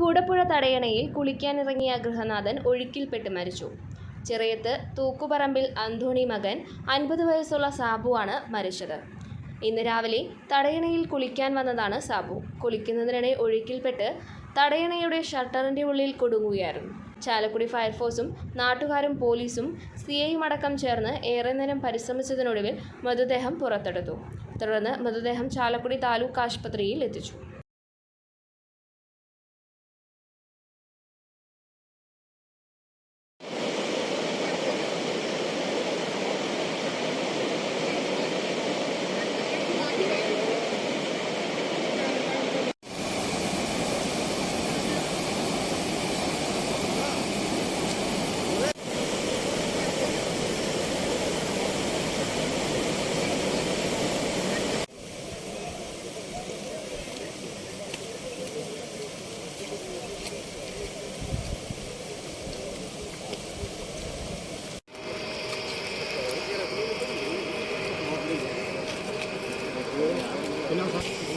കൂടപ്പുഴ തടയണയിൽ കുളിക്കാനിറങ്ങിയ ഗൃഹനാഥൻ ഒഴുക്കിൽപ്പെട്ട് മരിച്ചു. ചിറയത്ത് തൂക്കുപറമ്പിൽ അന്തോണി മകൻ അൻപത് വയസ്സുള്ള സാബുവാണ് മരിച്ചത്. ഇന്ന് രാവിലെ തടയണയിൽ കുളിക്കാൻ വന്നതാണ് സാബു. കുളിക്കുന്നതിനിടെ ഒഴുക്കിൽപ്പെട്ട് തടയണയുടെ ഷട്ടറിന്റെ ഉള്ളിൽ കുടുങ്ങുകയായിരുന്നു. ചാലക്കുടി ഫയർഫോഴ്സും നാട്ടുകാരും പോലീസും സി ഐയും അടക്കം ചേർന്ന് ഏറെ നേരം പരിശ്രമിച്ചതിനൊടുവിൽ മൃതദേഹം പുറത്തെടുത്തു. തുടർന്ന് മൃതദേഹം ചാലക്കുടി താലൂക്ക് ആശുപത്രിയിൽ എത്തിച്ചു. 皆さん